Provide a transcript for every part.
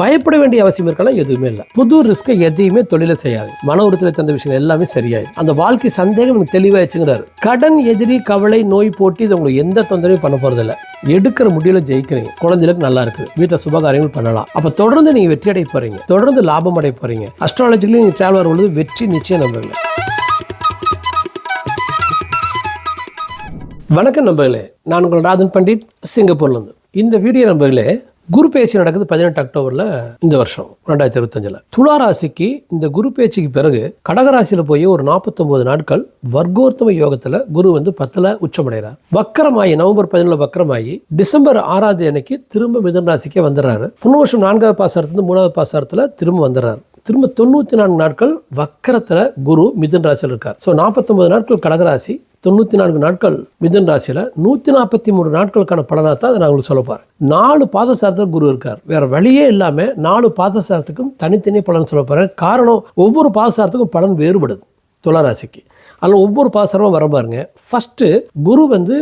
பயப்பட வேண்டிய அவசியம் இருக்கலாம் எதுவுமே இல்லை. புது ரிஸ்க்கை எதையுமே தொழில செய்யாது. மன உறுத்தலை தந்த விஷயம் எல்லாமே சரியாயிடும் அந்த வாழ்க்கை சந்தேகம் எனக்கு தெளிவாச்சுங்கிறாரு கடன் எதிரி கவலை நோய் போட்டி இது உங்களுக்கு எந்த தொந்தரவும் பண்ண போறதில்ல எடுக்கிற முடியல ஜெயிக்கிறீங்க. குழந்தைகளுக்கு நல்லா இருக்கு. வீட்டில் சுபகாரியங்கள் பண்ணலாம். அப்போ தொடர்ந்து நீங்கள் வெற்றி அடைய போறீங்க. தொடர்ந்து லாபம் அடைய போறீங்க. அஸ்ட்ராலஜிலையும் நீங்கள் ட்ராவல் வரும்பொழுது வெற்றி நிச்சயம் நம்புறீங்க வணக்கம் நம்பர்களே நான் உங்கள் ராதன் பண்டிட் சிங்கப்பூர்லேருந்து இந்த வீடியோ நம்பர்களே குரு பேச்சு நடக்குது பதினெட்டு அக்டோபரில் இந்த வருஷம் ரெண்டாயிரத்தி இருபத்தஞ்சில். துலா ராசிக்கு இந்த குரு பேச்சுக்கு பிறகு கடகராசியில் போய் ஒரு நாற்பத்தொம்போது நாட்கள் வர்க்கோர்த்தம யோகத்தில் குரு வந்து பத்தில் உச்சமடைகிறார் வக்கரமாயி நவம்பர் பதினேழு வக்கரமாயி டிசம்பர் ஆறாவது அன்னைக்கு திரும்ப மிதன் ராசிக்கே வந்துடுறாரு. புண்ணு வருஷம் நான்காவது பாசாரத்துலேருந்து மூணாவது பாசாரத்தில் திரும்ப வந்துடுறாரு. திரும்ப தொண்ணூற்றி நான்கு நாட்கள் வக்கரத்தில் குரு மிதன் ராசியில் இருக்கார். ஸோ நாற்பத்தொம்பது நாட்கள் கடகராசி தொண்ணூற்றி நான்கு நாட்கள் மிதன் ராசியில் நூற்றி நாற்பத்தி மூணு நாட்களுக்கான பலனாக தான் அதை நான் உங்களுக்கு சொல்லப்பார் நாலு பாதசாரத்தில் குரு இருக்கார். வேற வழியே இல்லாமல் நாலு பாதசாரத்துக்கும் தனித்தனி பலன் சொல்ல காரணம் ஒவ்வொரு பாதசாரத்துக்கும் பலன் வேறுபடுது. துளராசிக்கு அதில் ஒவ்வொரு பாதசாரமும் வர பாருங்க. ஃபஸ்ட்டு குரு வந்து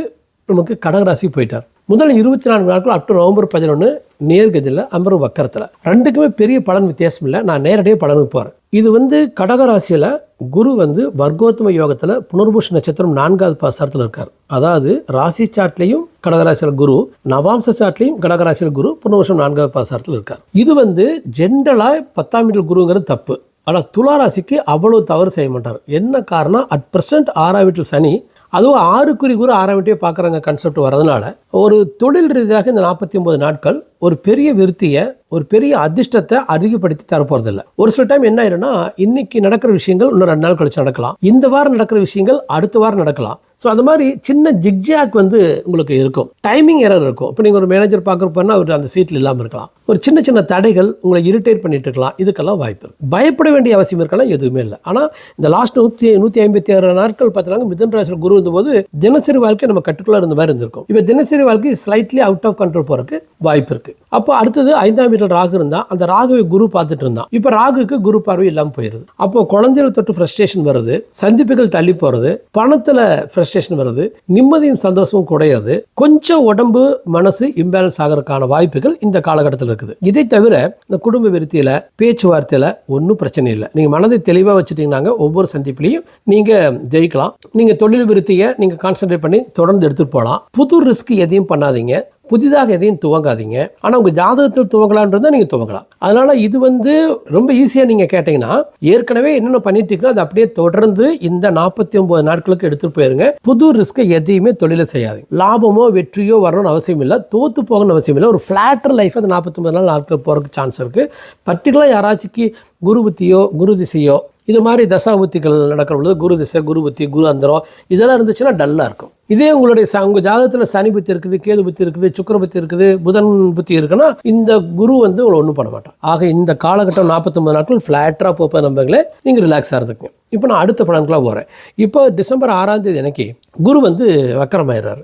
நமக்கு கடகராசிக்கு போயிட்டார். முதல் இருபத்தி நான்கு நாட்கள் அப் டு நவம்பர் பதினொன்று நேர்கதியில் அம்பரு வக்கரத்தில். ரெண்டுக்குமே பெரிய பலன் வித்தியாசம் இல்லை. நான் நேரடியாக பலனுக்கு போகிறேன் இது வந்து கடகராசியில் குரு வந்து வர்க்கோத்தம யோகத்தில் புனர்பூஷ நட்சத்திரம் நான்காவது பாசாரத்தில் இருக்கார். அதாவது ராசி சாட்லையும் கடகராசியில் குரு நவாம்ச சாட்லேயும் கடகராசியில் குரு புனர்பூஷம் நான்காவது பாசாரத்தில் இருக்கார். இது வந்து ஜென்ரலாக பத்தாம் வீட்டில் குருங்கிறது தப்பு. ஆனால் துளாராசிக்கு அவ்வளோ தவறு செய்ய மாட்டார். என்ன காரணம்? அட் பிரசன்ட் ஆறாம் வீட்டில் சனி அதுவும் ஆறுக்குறி குரு ஆறாம் வீட்டையே பார்க்குறாங்க கன்செப்ட் வரதுனால ஒரு தொழில் ரீதியாக இந்த நாற்பத்தி ஒன்பது நாட்கள் ஒரு பெரிய விருத்தியை ஒரு பெரிய அதிர்ஷ்டத்தை அதிகப்படுத்தி தரப்போறதில்ல. ஒரு சில டைம் என்ன ஆயிரும்னா இன்னைக்கு நடக்கிற விஷயங்கள் இன்னும் ரெண்டு நாள் கழிச்சு நடக்கலாம். இந்த வாரம் நடக்கிற விஷயங்கள் அடுத்த வாரம் நடக்கலாம். ஸோ அந்த மாதிரி சின்ன ஜிக்ஜாக் வந்து உங்களுக்கு இருக்கும். டைமிங் எரர் இருக்கும். இப்போ நீங்கள் ஒரு மேனேஜர் பார்க்குறப்பன்னா அவர் அந்த சீட்டில் இல்லாமல் இருக்கலாம். ஒரு சின்ன சின்ன தடைகள் உங்களை இரிட்டேட் பண்ணிட்டு இருக்கலாம். இதுக்கெல்லாம் வாய்ப்பு இருக்குது பயப்பட வேண்டிய அவசியம் இருக்கலாம். எதுவுமே இல்லை. ஆனால் இந்த லாஸ்ட் நூற்றி நூற்றி ஐம்பத்தி ஆறு நாட்கள் பார்த்தீங்கன்னா மிதன் ராசியில் குரு இருந்தபோது தினசரி வாழ்க்கை நம்ம கட்டுக்குள்ளே இருந்த மாதிரி இருந்திருக்கும். இப்போ தினசரி வாழ்க்கை ஸ்லைட்லி அவுட் ஆஃப் கண்ட்ரோல் போறதுக்கு வாய்ப்பு இருக்குது அப்போ அடுத்தது ஐந்தாம் வீட்டில் ராகு இருந்தால் அந்த ராகுவை குரு பார்த்துட்டு இருந்தான். இப்போ ராகுக்கு குரு பார்வை இல்லாமல் போயிருது. அப்போ குழந்தைகள் தொட்டு ஃப்ரஸ்ட்ரேஷன் வருது சந்திப்புகள் தள்ளி போகிறது பணத்தில் ஃப்ரஸ்ட்ரேஷன் வருது நிம்மதியும் சந்தோஷமும் குறையிறது கொஞ்சம் உடம்பு மனசு இம்பேலன்ஸ் ஆகிறதுக்கான வாய்ப்புகள் இந்த காலகட்டத்தில் இருக்குது. இதை தவிர இந்த குடும்ப விருத்தியில் பேச்சுவார்த்தையில் ஒன்றும் பிரச்சனை இல்லை. நீங்கள் மனதை தெளிவாக வச்சுட்டீங்கன்னாங்க ஒவ்வொரு சந்திப்புலையும் நீங்கள் ஜெயிக்கலாம். நீங்கள் தொழில் விருத்தியை நீங்கள் கான்சென்ட்ரேட் பண்ணி தொடர்ந்து எடுத்துகிட்டு போகலாம் புது ரிஸ்க் எதையும் பண்ணாதீங்க. புதிதாக எதையும் துவங்காதீங்க. ஆனால் உங்கள் ஜாதகத்தில் துவங்கலான்றதை நீங்கள் துவங்கலாம். அதனால் இது வந்து ரொம்ப ஈஸியாக நீங்கள் கேட்டிங்கன்னா ஏற்கனவே என்னென்ன பண்ணிட்டு இருக்கோ அதை அப்படியே தொடர்ந்து இந்த நாற்பத்தி ஒம்பது நாட்களுக்கு எடுத்துகிட்டு போயிருங்க. புது ரிஸ்க்கை எதையுமே தொழிலை செய்யாது லாபமோ வெற்றியோ வரணும்னு அவசியம் இல்லை. தோற்று போகணும்னு அவசியம் இல்லை. ஒரு ஃப்ளாட்டர் லைஃப் அந்த நாற்பத்தொம்பது நாள் நாட்கள் போகிறதுக்கு சான்ஸ் இருக்குது பர்டிகுலராக யாராச்சுக்கு குரு புத்தியோ குரு திசையோ இது மாதிரி தசாபுத்திகள் நடக்கிற பொழுது குரு திசை குரு புத்தி குரு அந்தரம் இதெல்லாம் இருந்துச்சுன்னா டல்லாக இருக்கும். இதே உங்களுடைய ச உங்கள் ஜாதகத்தில் சனி புத்தி இருக்குது கேது புத்தி இருக்குது சுக்கர புத்தி இருக்குது புதன் புத்தி இருக்குன்னா இந்த குரு வந்து உங்களை ஒன்றும் பண்ண மாட்டான் ஆக இந்த காலகட்டம் நாற்பத்தொம்பது நாட்கள் ஃப்ளாட்டாக போப்ப நம்பங்களே நீங்கள் ரிலாக்ஸாக இருந்துக்குங்க. இப்போ நான் அடுத்த பலனுக்குலாம் போகிறேன் இப்போ டிசம்பர் ஆறாம் தேதி எனக்கு குரு வந்து வக்கரமாயிடுறாரு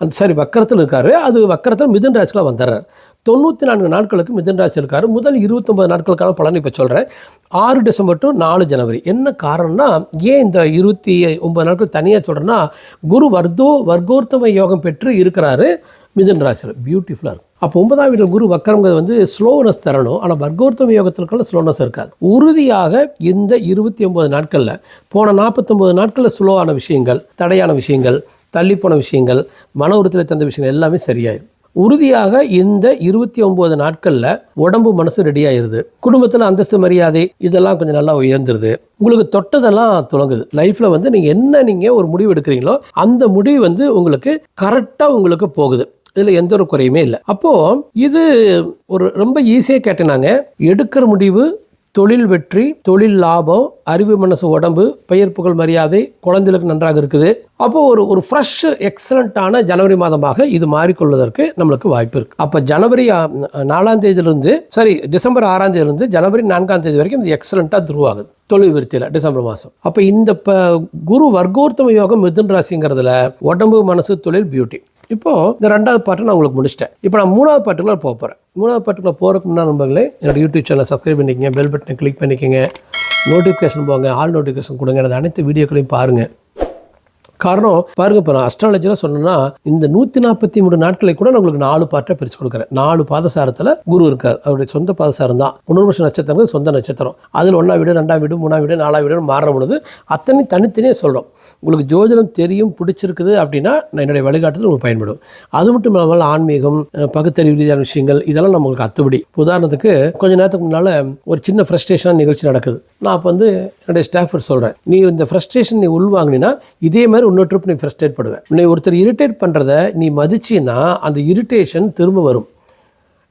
அந்த சரி வக்கரத்தில் இருக்கார். அது வக்கரத்தில் மிதுன் ராசியில் வந்துடுறார். தொண்ணூற்றி நான்கு நாட்களுக்கு மிதுன் ராசி இருக்கார். முதல் இருபத்தொம்பது நாட்களுக்கான பலன் இப்போ சொல்கிறேன் ஆறு டிசம்பர் டு நாலு ஜனவரி. என்ன காரணம்னா ஏன் இந்த இருபத்தி ஒம்பது நாட்கள் தனியாக சொல்கிறேன்னா குரு வர்தோ வர்க்கோர்த்தம யோகம் பெற்று இருக்கிறாரு மிதுன் ராசியில். பியூட்டிஃபுல்லாக இருக்கும். அப்போ ஒன்பதாம் வீட்டில் குரு வக்கரங்கிறது வந்து ஸ்லோனஸ் தரணும். ஆனால் வர்க்கோர்த்தம யோகத்திற்குள்ள ஸ்லோனஸ் இருக்காது. உறுதியாக இந்த இருபத்தி ஒம்பது நாட்களில் போன நாற்பத்தொம்பது நாட்களில் ஸ்லோவான விஷயங்கள் தடையான விஷயங்கள் தள்ளிப்போன விஷயங்கள் மன உறுத்தலை தந்த விஷயங்கள் எல்லாமே சரியாயிடும் உறுதியாக இந்த இருபத்தி ஒம்பது நாட்களில் உடம்பு மனசு ரெடி ஆயிருது குடும்பத்தில் அந்தஸ்து மரியாதை இதெல்லாம் கொஞ்சம் நல்லா உயர்ந்துருது. உங்களுக்கு தொட்டதெல்லாம் துளங்குது. லைஃப்பில் வந்து நீங்கள் என்ன நீங்கள் ஒரு முடிவு எடுக்கிறீங்களோ அந்த முடிவு வந்து உங்களுக்கு கரெக்டாக உங்களுக்கு போகுது. இதில் எந்த ஒரு குறையுமே இல்லை. அப்போது இது ஒரு ரொம்ப ஈஸியாக கேட்டேனாங்க. எடுக்கிற முடிவு தொழில் வெற்றி தொழில் லாபம் அறிவு மனசு உடம்பு பெயர் புகழ் மரியாதை குழந்தைகளுக்கு நன்றாக இருக்குது. அப்போ ஒரு ஒரு ஃப்ரெஷ் எக்ஸலண்ட்டான ஜனவரி மாதமாக இது மாறிக்கொள்வதற்கு நம்மளுக்கு வாய்ப்பு இருக்கு. அப்போ ஜனவரி நாலாம் தேதியிலிருந்து சரி டிசம்பர் ஆறாம் தேதியிலிருந்து ஜனவரி நான்காம் தேதி வரைக்கும் இது எக்ஸலண்ட்டாக துருவாகுது. தொழில் விருத்தியில் டிசம்பர் மாதம். அப்போ இந்த குரு வர்க்கோர்த்தம யோகம் மிதுன் ராசிங்கிறதுல உடம்பு மனசு தொழில் பியூட்டி இப்போ இந்த ரெண்டாவது பாட்டு நான் உங்களுக்கு முடிச்சிட்டேன். இப்போ நான் மூணாவது பாட்டுக்குள்ள போக போகிறேன் மூணாவது பாட்டுக்குள்ள போகிறதுக்கு முன்னாடி நம்பர்களே என்னோட யூடியூப் சேனலை சப்ஸ்கிரைப் பண்ணிக்கங்க பெல் பட்டனை கிளிக் பண்ணிக்கங்க. நோட்டிஃபிகேஷன் போங்க ஆல் நோட்டிஃபிகேஷன் கொடுங்க. எனது அனைத்து வீடியோக்களையும் பாருங்கள் காரணம் பாருங்க இப்போ நான் அஸ்ட்ராலஜியில் சொன்னேன்னா இந்த நூற்றி நாற்பத்தி மூணு நாட்களை கூட நான் உங்களுக்கு நாலு பார்ட்டாக பிரித்து கொடுக்குறேன். நாலு பாதசாரத்தில் குரு இருக்கார். அவருடைய சொந்த பாதசாரம் தான். புனர்வச நட்சத்திரம் சொந்த நட்சத்திரம். அதில் ஒன்றா வீடு ரெண்டாம் வீடு மூணாம் வீடு நாலாம் வீடு மாறுற பொழுது அத்தனை தனித்தனியே சொல்கிறோம் உங்களுக்கு ஜோதிடம் தெரியும் பிடிச்சிருக்குது அப்படின்னா நான் என்னுடைய வழிகாட்டுதல் உங்களுக்கு பயன்படும். அது மட்டும் இல்லாமல் ஆன்மீகம் பகுத்தறிவு ரீதியான விஷயங்கள் இதெல்லாம் நம்மளுக்கு அத்துபடி உதாரணத்துக்கு கொஞ்ச நேரத்துக்கு முன்னால் ஒரு சின்ன ஃப்ரஸ்ட்ரேஷனாக நிகழ்ச்சி நடக்குது. நான் அப்போ வந்து என்னுடைய ஸ்டாஃபர் சொல்கிறேன் நீ இந்த ஃப்ரஸ்ட்ரேஷன் நீ உள்வாங்கினா இதே மாதிரி இன்னொரு ட்ரிப் நீ ஃப்ரஸ்ட்ரேட் பண்ணுவேன் நீ ஒருத்தர் இரிட்டேட் பண்ணுறத நீ மதிச்சின்னா அந்த இரிட்டேஷன் திரும்ப வரும்.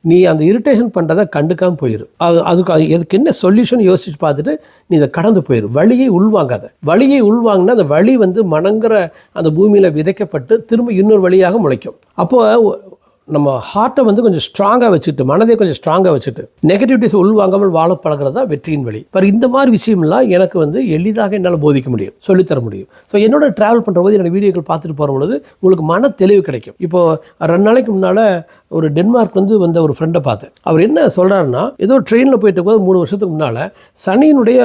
நீ அந்த இரிட்டேஷன் பண்ணுறதை கண்டுக்காம போயிடும் அது அதுக்கு அது எதுக்கு என்ன சொல்யூஷன் யோசிச்சு பார்த்துட்டு நீ இதை கடந்து போயிடும் வழியை உள்வாங்காத. வழியை உள்வாங்கினா அந்த வழி வந்து மணங்குற அந்த பூமியில் விதைக்கப்பட்டு திரும்ப இன்னொரு வழியாக முளைக்கும். அப்போது நம்ம ஹார்ட்டை வந்து கொஞ்சம் ஸ்ட்ராங்காக வச்சுட்டு மனதை கொஞ்சம் ஸ்ட்ராங்காக வச்சுட்டு நெகட்டிவிட்டிஸ் உள்வாங்காமல் வாழ பழகிறது தான் வெற்றியின் வழி. பர் இந்த மாதிரி விஷயம்லாம் எனக்கு வந்து எளிதாக என்னால் போதிக்க முடியும் சொல்லித்தர முடியும். ஸோ என்னோட ட்ராவல் பண்ணுற போது என்னோட வீடியோக்கள் பார்த்துட்டு போகிற பொழுது உங்களுக்கு மன தெளிவு கிடைக்கும். இப்போது ரெண்டு நாளைக்கு முன்னால் ஒரு டென்மார்க் வந்து வந்த ஒரு ஃப்ரெண்டை பார்த்தேன். அவர் என்ன சொல்கிறாருன்னா ஏதோ ட்ரெயினில் போயிட்டு போது மூணு வருஷத்துக்கு முன்னால் சனியினுடைய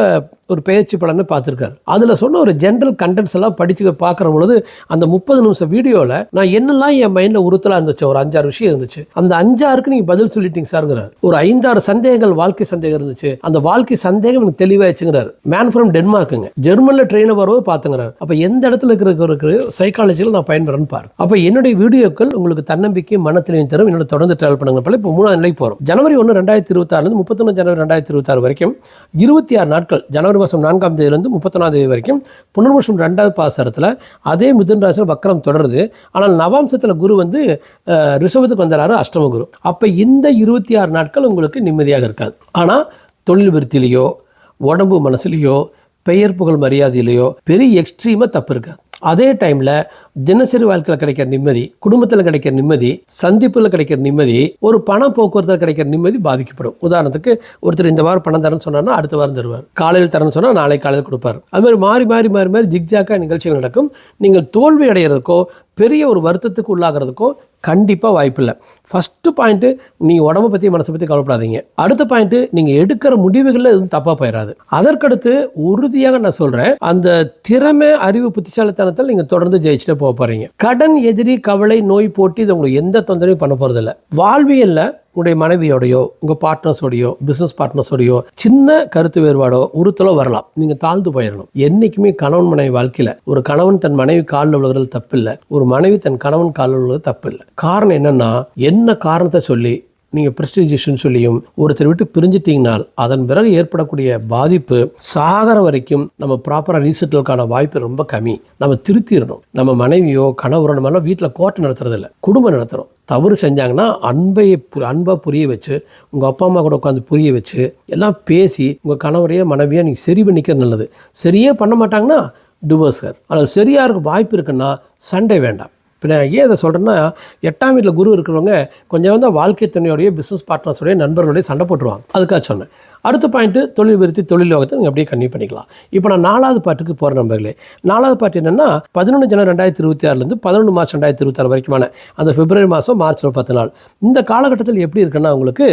ஒரு பெயர்ச்சி படம்னு பார்த்துருக்காரு. அதில் சொன்ன ஒரு ஜென்ரல் கண்டென்ட்ஸ் எல்லாம் படித்து பார்க்குற பொழுது அந்த முப்பது நிமிஷம் வீடியோவில் நான் என்னெல்லாம் என் மைண்டில் உறுத்தலாக இருந்துச்சு ஒரு அஞ்சாறு விஷயம் இருந்துச்சு. அந்த அஞ்சாருக்கு நீங்க பதில் சொல்லிட்டீங்க சார்ங்கிறார். ஒரு ஐந்தாறு சந்தேகங்கள் வாழ்க்கை சந்தேகம் இருந்துச்சு. அந்த வாழ்க்கை சந்தேகம் எனக்கு தெளிவாயிடுச்சுங்கிறார். மேன் ஃப்ரம் டென்மார்க்குங்க ஜெர்மனில் ட்ரெயினில் வரும்போது பார்த்துங்கிறார். அப்போ எந்த இடத்துல இருக்கிற சைக்காலஜியில் நான் பயன்படுறேன்னு பாரு. அப்போ என்னுடைய வீடியோக்கள் உங்களுக்கு தன்னம்பிக்கை மனத்திலையும் தரும். என்னோட தொடர்ந்து ட்ராவல் பண்ணுங்க. போல இப்போ மூணாவது நிலைக்கு போகிறோம் ஜனவரி ஒன்று ரெண்டாயிரத்தி இருபத்தாறுலேருந்து முப்பத்தொன்று ஜனவரி ரெண்டாயிரத்தி இருபத்தாறு வரைக்கும் இருபத்தி ஆறு நாட்கள் ஜனவரி மாதம் நான்காம் தேதியிலிருந்து முப்பத்தொன்னாம் தேதி வரைக்கும் புனர்வசம் ரெண்டாவது பாசரத்தில் அதே மிதன் ராசியில் வக்கரம் தொடருது. ஆனால் நவாம்சத்தில் குரு வந்து அஹ், அஷ்டமத்துக்கு வந்துடுறாரு அஷ்டம குரு அப்போ இந்த இருபத்தி ஆறு நாட்கள் உங்களுக்கு நிம்மதியாக இருக்காது. ஆனால் தொழில் விருத்திலேயோ உடம்பு மனசுலேயோ பெயர் புகழ் மரியாதையிலையோ பெரிய எக்ஸ்ட்ரீமாக தப்பு இருக்காது. அதே டைமில் தினசரி வாழ்க்கையில் கிடைக்கிற நிம்மதி குடும்பத்தில் கிடைக்கிற நிம்மதி சந்திப்பில் கிடைக்கிற நிம்மதி ஒரு பண போக்குவரத்தில் கிடைக்கிற நிம்மதி பாதிக்கப்படும். உதாரணத்துக்கு ஒருத்தர் இந்த வாரம் பணம் தரேன்னு சொன்னார்னா அடுத்த வாரம் தருவார். காலையில் தரேன்னு சொன்னால் நாளை காலையில் கொடுப்பார். அது மாதிரி மாறி மாறி மாறி மாறி ஜிக்ஜாக்காக நிகழ்ச்சிகள் நடக்கும். நீங்கள் தோல்வி அடைகிறதுக்கோ பெரிய ஒரு வருத்தத்துக்கு உள்ளாகிறதுக்கோ கண்டிப்பாக வாய்ப்பில்லை ஃபஸ்ட்டு பாயிண்ட்டு நீங்கள் உடம்பை பற்றி மனசை பற்றி கவலைப்படாதீங்க. அடுத்த பாயிண்ட்டு நீங்கள் எடுக்கிற முடிவுகளில் எதுவும் தப்பாக போயிடாது அதற்கடுத்து உறுதியாக நான் சொல்கிறேன் அந்த திறமை அறிவு புத்திசாலித்தனத்தில் நீங்கள் தொடர்ந்து ஜெயிச்சுட்டு போக போகிறீங்க கடன் எதிரி கவலை நோய் போட்டி இது உங்களுக்கு எந்த தொந்தரவும் பண்ண போகிறதில்ல வாழ்வியலில் உங்களுடைய மனைவியோடையோ உங்கள் பார்ட்னர்ஸோடையோ பிஸ்னஸ் பார்ட்னர்ஸோடையோ சின்ன கருத்து வேறுபாடோ உறுத்தலோ வரலாம். நீங்கள் தாழ்ந்து போயிடணும். என்றைக்குமே கணவன் மனைவி வாழ்க்கையில் ஒரு கணவன் தன் மனைவி காலில் விழுகிறது தப்பில்லை. ஒரு மனைவி தன் கணவன் காலில் விழுகிறது தப்பில்லை. காரணம் என்னென்னா என்ன காரணத்தை சொல்லி நீங்கள் ப்ரெஸ்டிஜிஷன் சொல்லியும் ஒருத்தர் விட்டு பிரிஞ்சிட்டீங்கனால் அதன் பிறகு ஏற்படக்கூடிய பாதிப்பு சாகர வரைக்கும் நம்ம ப்ராப்பராக ரீசெட்டிலுக்கான வாய்ப்பு ரொம்ப கம்மி. நம்ம திருத்திடணும் நம்ம மனைவியோ கணவரோ நம்ம வீட்டில் கோர்ட் நடத்துறதில்ல. குடும்பம் நடத்துகிறோம் தவறு செஞ்சாங்கன்னா அன்பையை பு- அன்பா புரிய வச்சு உங்கள் அப்பா அம்மா கூட உட்காந்து புரிய வச்சு எல்லாம் பேசி உங்கள் கணவரையோ மனைவியோ நீங்கள் சரி பண்ணிக்கிறது நல்லது. சரியே பண்ண மாட்டாங்கன்னா டிவோர்ஸ் சார் ஆனால் சரியாக இருக்க வாய்ப்பு இருக்குன்னா சண்டை வேண்டாம். இப்போ நான் ஏன் அதை சொல்கிறேன்னா எட்டாம் வீட்டில் குரு இருக்கிறவங்க கொஞ்சம் வந்து வாழ்க்கை துணையோடைய பிஸ்னஸ் பார்ட்னர்ஸோடைய நண்பர்களுடைய சண்டை போட்டுருவாங்க. அதுக்காக சொன்னேன். அடுத்த பாயிண்ட்டு தொழில் விருத்தி தொழில் யோகத்தை நீங்கள் அப்படியே கன்னியூ பண்ணிக்கலாம். இப்போ நான் நாலாவது பாட்டுக்கு போகிற நம்பர்களே நாலாவது பாட்டு என்னென்னா பதினொன்று ஜனவரி ரெண்டாயிரத்தி இருபத்தி ஆறுலேருந்து பதினொன்று மார்ச் ரெண்டாயிரத்தி இருபத்தாறு வரைக்குமான அந்த பிப்ரவரி மாதம் மார்ச் பத்து நாள். இந்த காலகட்டத்தில் எப்படி இருக்குன்னா உங்களுக்கு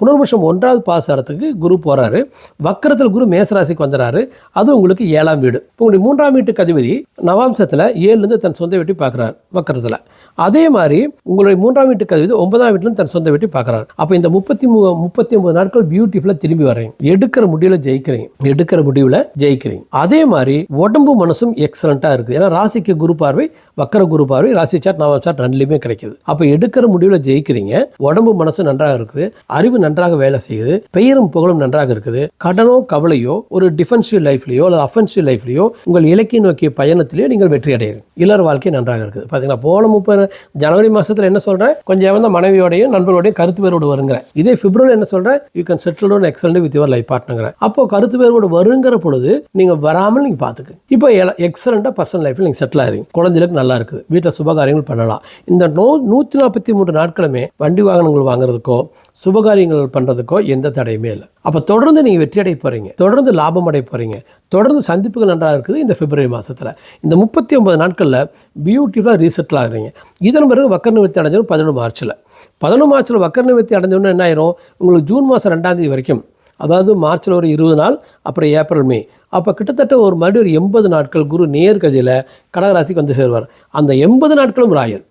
புனர்வருஷம் ஒன்றாவது பாசாரத்துக்கு குரு போகிறாரு வக்கரத்தில் குரு மேசராசிக்கு வந்துடுறாரு அது உங்களுக்கு ஏழாம் வீடு. இப்போ உங்களுடைய மூன்றாம் வீட்டுக்கு அதிபதி நவாம்சத்தில் ஏழுலேருந்து தன் சொந்த வீட்டை பார்க்குறாரு வக்கரத்தில். அதே மாதிரி உங்களுடைய மூன்றாம் வீட்டுக்கு அதிபதி ஒன்பதாம் வீட்டிலும் தன் சொந்த வீட்டை பார்க்குறாரு. அப்போ இந்த முப்பத்தி மூ முப்பத்தி ஒன்பது நாட்கள் பியூட்டிஃபுல்லாக திரும்பி வர்றீங்க எடுக்கிற முடிவில் ஜெயிக்கிறீங்க எடுக்கிற முடிவில் ஜெயிக்கிறீங்க அதே மாதிரி உடம்பு மனசும் எக்ஸலண்ட்டாக இருக்குது. ஏன்னா ராசிக்கு குரு பார்வை வக்கர குரு பார்வை ராசி சாட் நவம் சாட் ரெண்டுலையுமே கிடைக்குது. அப்போ எடுக்கிற முடிவில் ஜெயிக்கிறீங்க. உடம்பு மனசு நன்றாக இருக்குது. அறிவு நன்றாக வேலை செய்யுது. பெயரும் புகழும் நன்றாக இருக்குது. கடனோ கவலையோ ஒரு டிஃபென்சிவ் லைஃப்லையோ அல்லது அஃபென்சிவ் லைஃப்லையோ உங்கள் இலக்கிய நோக்கிய பயணத்திலேயோ நீங்கள் வெற்றி அடைகிறீங்க இல்லற வாழ்க்கை நன்றாக இருக்குது. பார்த்தீங்களா போன முப்பது ஜனவரி மாசத்துல என்ன சொல்கிறேன் கொஞ்சம் மனைவியோடையும் நண்பரோடையும் கருத்து வேறுபாடு வருங்கிறேன் இதே பிப்ரவரி என்ன சொல்கிறேன் you can settle down excellent with your life பார்ட்னருங்கிறேன் அப்போ கருத்து வேறுபாடு வருங்கிற பொழுது நீங்கள் வராமல் நீங்கள் பார்த்துக்கு இப்போ எக்ஸலண்ட்டாக பர்சனல் லைஃப்பில் நீங்கள் செட்டில் ஆகிறீங்க குழந்தைகளுக்கு நல்லா இருக்குது. வீட்டில் சுபகாரியங்கள் பண்ணலாம். இந்த நோ நூற்றி நாற்பத்தி மூன்று நாட்களுமே வண்டி வாகனங்கள் வாங்குறதுக்கோ சுபகாரியங்கள் பண்ணுறதுக்கோ எந்த தடையுமே இல்லை. அப்போ தொடர்ந்து நீங்கள் வெற்றி அடைய போகிறீங்க தொடர்ந்து லாபம் அடைய போகிறீங்க தொடர்ந்து சந்திப்புகள் நன்றாக இருக்குது இந்த பிப்ரவரி மாதத்தில் இந்த முப்பத்தி ஒன்பது நாட்களில் பியூட்டிஃபுல்லாக ரீசெட்டில் ஆகிறீங்க. இதன் பிறகு வக்கர் நிவர்த்தி அடைஞ்சிடும் பதினொன்று மார்ச்சில் பதினொன்று மார்ச்சில் வக்கர் நிவர்த்தி அடைஞ்சோன்னு என்ன ஆயிரும்? உங்களுக்கு ஜூன் மாதம் ரெண்டாம் தேதி வரைக்கும் அதாவது மார்ச்சில் ஒரு இருபது நாள் அப்புறம் ஏப்ரல் மே. அப்போ கிட்டத்தட்ட ஒரு மறுபடியும் ஒரு எண்பது நாட்கள் குரு நேர்கதியில் கடகராசிக்கு வந்து சேருவார். அந்த எண்பது நாட்களும் ராயல்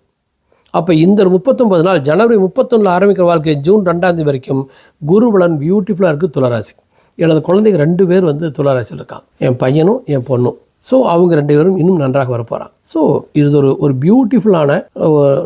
அப்போ இந்த முப்பத்தொம்பது நாள் ஜனவரி முப்பத்தொன்னில் ஆரம்பிக்கிற வாழ்க்கை ஜூன் ரெண்டாம் தேதி வரைக்கும் குருபலன் பியூட்டிஃபுல்லாக இருக்குது துளராசி. எனது குழந்தைங்க ரெண்டு பேர் வந்து துளராசியில் இருக்காங்க. என் பையனும் என் பொண்ணும். ஸோ அவங்க ரெண்டு பேரும் இன்னும் நன்றாக வரப்போகிறாங்க ஸோ இது ஒரு ஒரு பியூட்டிஃபுல்லான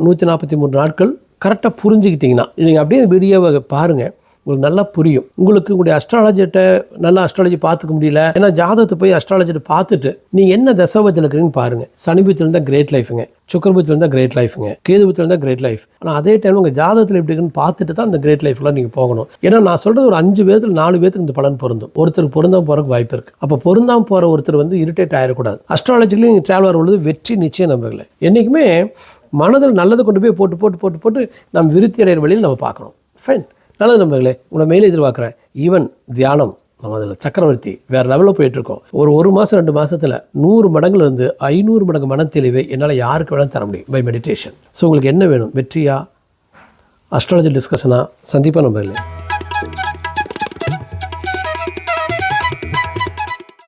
நூற்றி நாற்பத்தி மூணு நாட்கள் கரெக்டாக புரிஞ்சுக்கிட்டிங்கன்னா நீங்கள் அப்படியே வீடியோவை பாருங்கள் உங்களுக்கு நல்லா புரியும். உங்களுக்கு உங்களுடைய அஸ்ட்ராலஜிட்ட நல்லா அஸ்ட்ராலஜி பார்த்துக்க முடியல. ஏன்னா ஜாதகத்தை போய் அஸ்ட்ராலஜிட்ட பார்த்துட்டு நீங்கள் என்ன தசவத்தில் இருக்கிறீங்கன்னு பாருங்கள் சனிபத்தில் இருந்தால் கிரேட் லைஃபுங்க சுக்கரபத்தில் இருந்தால் கிரேட் லைஃபுங்க கேதுபத்தில் இருந்தால் கிரேட் லைஃப் ஆனால் அதே டைம் உங்கள் ஜாதகத்தில் எப்படி இருக்குன்னு பார்த்துட்டு தான் அந்த கிரேட் லைஃப்லாம் நீங்கள் போகணும். ஏன்னா நான் சொல்கிறது ஒரு அஞ்சு பேரத்தில் நாலு பேருக்கு இந்த பலன் பொருந்தும். ஒருத்தருக்கு பொருந்தாம போகிறக்கு வாய்ப்பு இருக்குது அப்போ பொருந்தாம போகிற ஒருத்தர் வந்து இரிட்டேட் ஆகிடக்கூடாது அஸ்ட்ராலஜிலையும் நீங்கள் ட்ராவல் வரும்பொழுது வெற்றி நிச்சயம் நம்பர்களே என்றைக்குமே மனதில் நல்லது கொண்டு போய் போட்டு போட்டு போட்டு போட்டு நம்ம விருத்தி அடைகிற வழியில் நம்ம பார்க்கணும். ஃபைன் நல்லது நண்பர்களே உங்களை மேலே எதிர்பார்க்குறேன் ஈவன் தியானம் நம்ம அதில் சக்கரவர்த்தி வேறு லெவலில் போயிட்டுருக்கோம். ஒரு ஒரு மாதம் ரெண்டு மாதத்தில் நூறு மடங்குலேருந்து ஐநூறு மடங்கு மனத்தெளிவை என்னால் யாருக்கு வேணாலும் தர முடியும் பை மெடிடேஷன் ஸோ உங்களுக்கு என்ன வேணும்? வெற்றியா? அஸ்ட்ராலஜி டிஸ்கஷனாக சந்திப்பாக நம்பர்களே